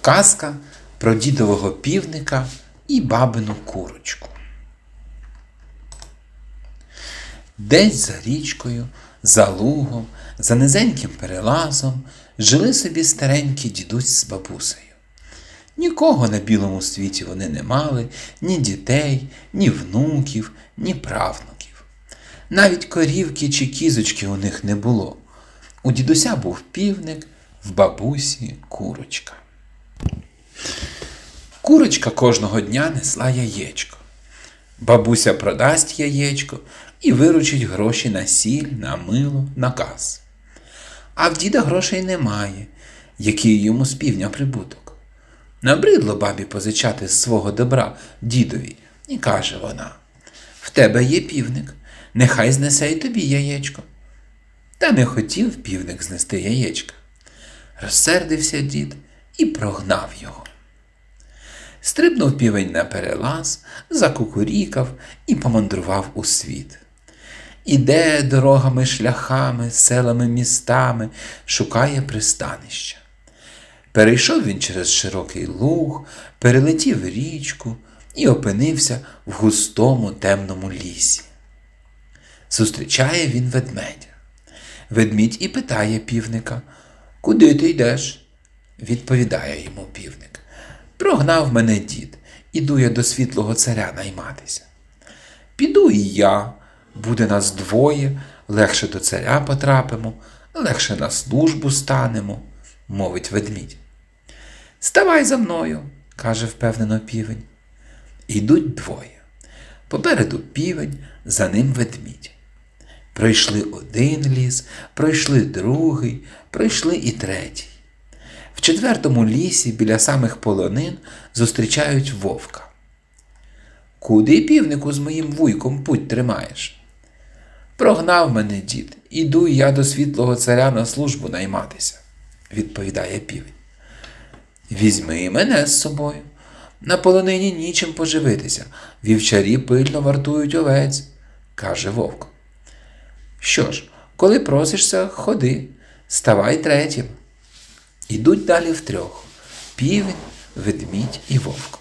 Казка про дідового півника і бабину курочку. Десь за річкою, за лугом, за низеньким перелазом жили собі старенькі дідусь з бабусею. Нікого на білому світі вони не мали, ні дітей, ні внуків, ні правнуків. Навіть корівки чи кізочки у них не було. У дідуся був півник, в бабусі курочка. Курочка кожного дня несла яєчко. Бабуся продасть яєчко і виручить гроші на сіль, на мило, на газ. А в діда грошей немає, який йому з півня прибуток. Набридло бабі позичати з свого добра дідові, і каже вона: В тебе є півник, нехай знесе й тобі яєчко. Та не хотів півник знести яєчка. Розсердився дід і прогнав його. Стрибнув півень на перелаз, закукурікав і помандрував у світ. Іде дорогами, шляхами, селами, містами, шукає пристанища. Перейшов він через широкий луг, перелетів річку і опинився в густому темному лісі. Зустрічає він ведмедя. Ведмідь і питає півника, куди ти йдеш? Відповідає йому півник. Прогнав мене дід, іду я до світлого царя найматися. Піду і я, буде нас двоє, легше до царя потрапимо, легше на службу станемо, мовить ведмідь. Ставай за мною, каже впевнено півень. Йдуть двоє. Попереду півень, за ним ведмідь. Пройшли один ліс, пройшли другий, пройшли і третій. В четвертому лісі біля самих полонин зустрічають вовка. Куди півнику з моїм вуйком путь тримаєш? Прогнав мене дід, іду я до світлого царя на службу найматися, відповідає півень. Візьми мене з собою. На полонині нічим поживитися, вівчарі пильно вартують овець, каже вовк. Що ж, коли просишся, ходи, ставай третім. Ідуть далі втрьох півень, ведмідь і вовк.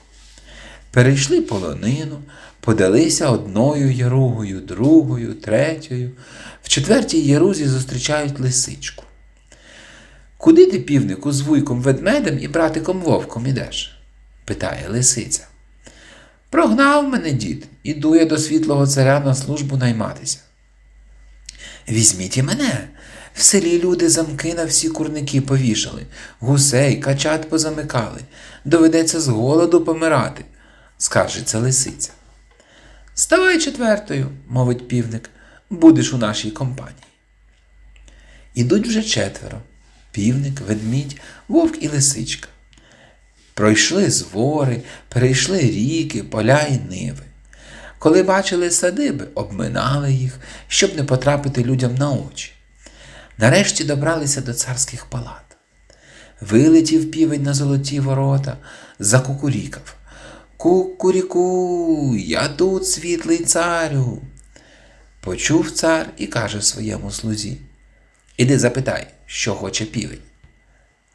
Перейшли полонину, подалися одною яругою, другою, третьою. В четвертій ярузі зустрічають лисичку. Куди ти, півнику, з вуйком ведмедем і братиком вовком ідеш? питає лисиця. Прогнав мене дід, іду я до світлого царя на службу найматися. Візьміть і мене. В селі люди замки на всі курники повішали, гусей, качат позамикали. Доведеться з голоду помирати, скаржиться лисиця. Ставай четвертою, мовить півник, будеш у нашій компанії. Ідуть вже четверо півник, ведмідь, вовк і лисичка. Пройшли звори, перейшли ріки, поля і ниви. Коли бачили садиби, обминали їх, щоб не потрапити людям на очі. Нарешті добралися до царських палат. Вилетів півень на золоті ворота, закукурікав. Кукуріку, я тут, світлий царю. Почув цар і каже своєму слузі. Іди запитай, що хоче півень.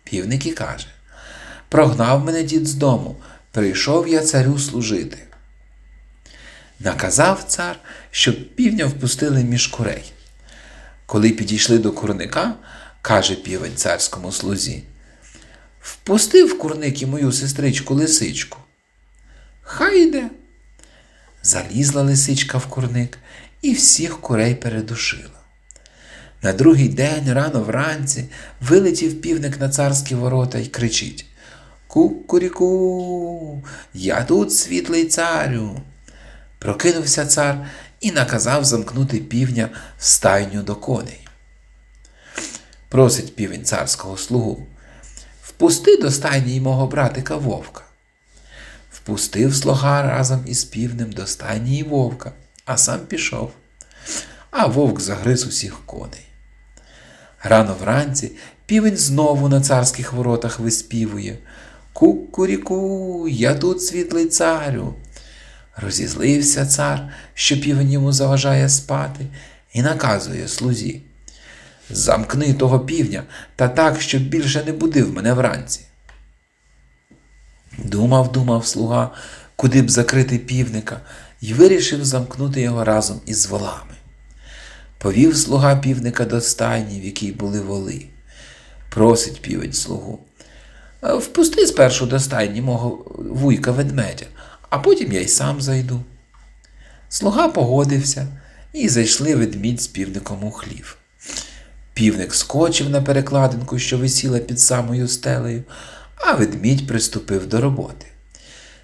Півник і каже Прогнав мене дід з дому, прийшов я царю служити. Наказав цар, щоб півня впустили між курей. Коли підійшли до курника, каже півень царському слузі, впусти в курник і мою сестричку лисичку. Хай йде. Залізла лисичка в курник і всіх курей передушила. На другий день, рано вранці, вилетів півник на царські ворота і кричить Кукуріку, я тут світлий царю. Прокинувся цар і наказав замкнути півня в стайню до коней. Просить півень царського слугу. Впусти до стайні й мого братика вовка. Впустив слуга разом із півнем до стайні й вовка, а сам пішов. А вовк загриз усіх коней. Рано вранці півень знову на царських воротах виспівує Кукуріку, я тут світлий царю. Розізлився цар, що півень йому заважає спати, і наказує слузі. Замкни того півня та так, щоб більше не будив мене вранці. Думав, думав слуга, куди б закрити півника, і вирішив замкнути його разом із волами. Повів слуга півника до стайні, в якій були воли. Просить півень слугу. Впусти спершу до стайні мого вуйка ведмедя, а потім я й сам зайду. Слуга погодився, і зайшли ведмідь з півником у хлів. Півник скочив на перекладинку, що висіла під самою стелею, а ведмідь приступив до роботи.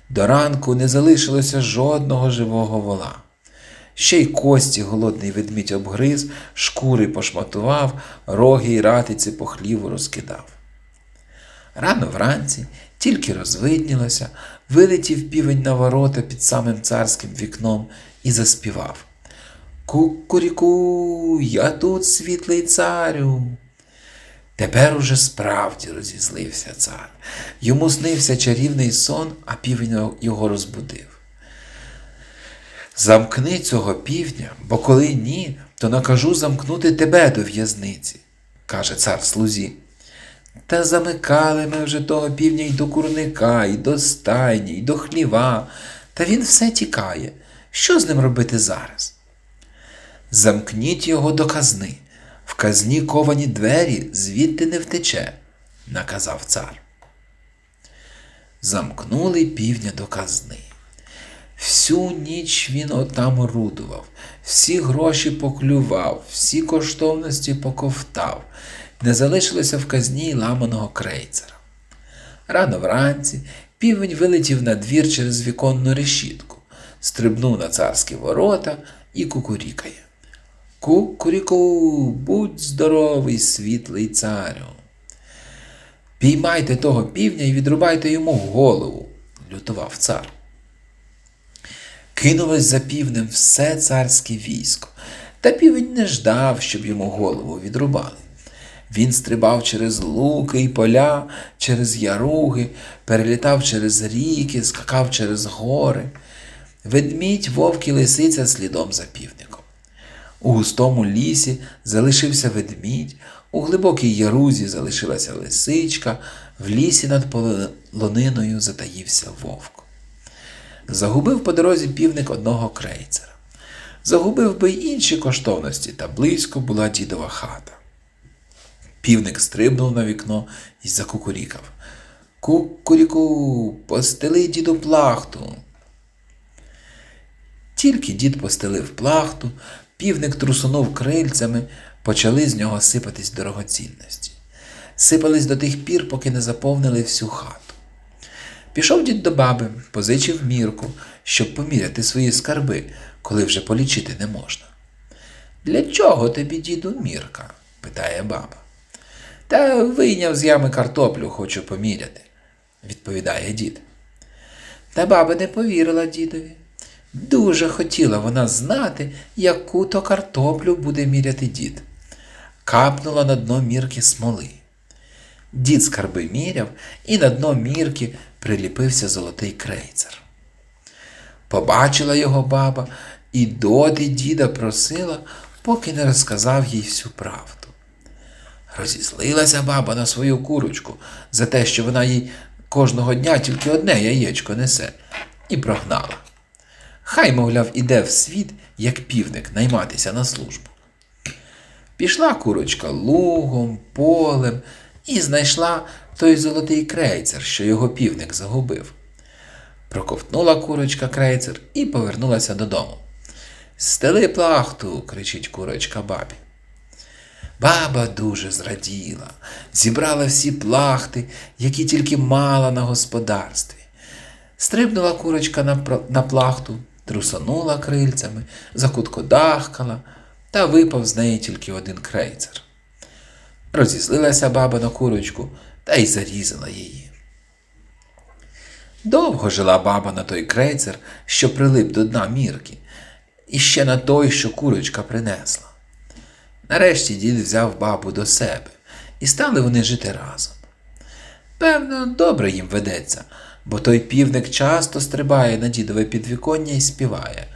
До ранку не залишилося жодного живого вола. Ще й кості голодний ведмідь обгриз, шкури пошматував, роги й ратиці по хліву розкидав. Рано вранці, тільки розвиднілося, вилетів півень на ворота під самим царським вікном і заспівав. Кукуріку, я тут, світлий царю. Тепер уже справді розізлився цар. Йому снився чарівний сон, а півень його розбудив. Замкни цього півдня, бо коли ні, то накажу замкнути тебе до в'язниці, каже цар слузі. Та замикали ми вже того півдня й до курника, і до стайні, і до хліва, та він все тікає. Що з ним робити зараз? Замкніть його до казни. В казні ковані двері звідти не втече, наказав цар. Замкнули півня до казни. Всю ніч він отам орудував, всі гроші поклював, всі коштовності поковтав, не залишилося в казні ламаного крейцера. Рано вранці півень вилетів на двір через віконну решітку, стрибнув на царські ворота і кукурікає. Кукуріку, будь здоровий, світлий царю. Піймайте того півня і відрубайте йому голову, лютував цар. Кинулось за півнем все царське військо, та півень не ждав, щоб йому голову відрубали. Він стрибав через луки й поля, через яруги, перелітав через ріки, скакав через гори. Ведмідь, вовк і лисиця слідом за півником. У густому лісі залишився ведмідь, у глибокій ярузі залишилася лисичка, в лісі над полониною затаївся вовк. Загубив по дорозі півник одного крейцера. Загубив би й інші коштовності, та близько була дідова хата. Півник стрибнув на вікно і закукурікав. Кукуріку, постели діду плахту. Тільки дід постелив плахту, півник трусунув крильцями, почали з нього сипатись дорогоцінності. Сипались до тих пір, поки не заповнили всю хату. Пішов дід до баби, позичив мірку, щоб поміряти свої скарби, коли вже полічити не можна. Для чого тобі, діду, мірка? питає баба. Та вийняв з ями картоплю, хочу поміряти, відповідає дід. Та баба не повірила дідові. Дуже хотіла вона знати, яку то картоплю буде міряти дід. Капнула на дно мірки смоли. Дід скарби міряв, і на дно мірки приліпився золотий крейцер. Побачила його баба і доти діда просила, поки не розказав їй всю правду. Розізлилася баба на свою курочку за те, що вона їй кожного дня тільки одне яєчко несе, і прогнала. Хай, мовляв, іде в світ, як півник, найматися на службу. Пішла курочка лугом, полем і знайшла той золотий крейцер, що його півник загубив. Проковтнула курочка крейцер і повернулася додому. Стели плахту, кричить курочка бабі. Баба дуже зраділа, зібрала всі плахти, які тільки мала на господарстві. Стрибнула курочка на, на плахту, трусанула крильцями, закуткодахкала, та випав з неї тільки один крейцер. Розізлилася баба на курочку та й зарізала її. Довго жила баба на той крейцер, що прилип до дна мірки, і ще на той, що курочка принесла. Нарешті дід взяв бабу до себе, і стали вони жити разом. Певно, добре їм ведеться, бо той півник часто стрибає на дідове підвіконня і співає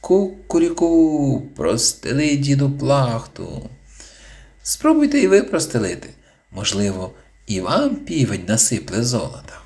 Ку-куріку, простели діду плахту. Спробуйте і ви простелити. Можливо, і вам півень насипле золота.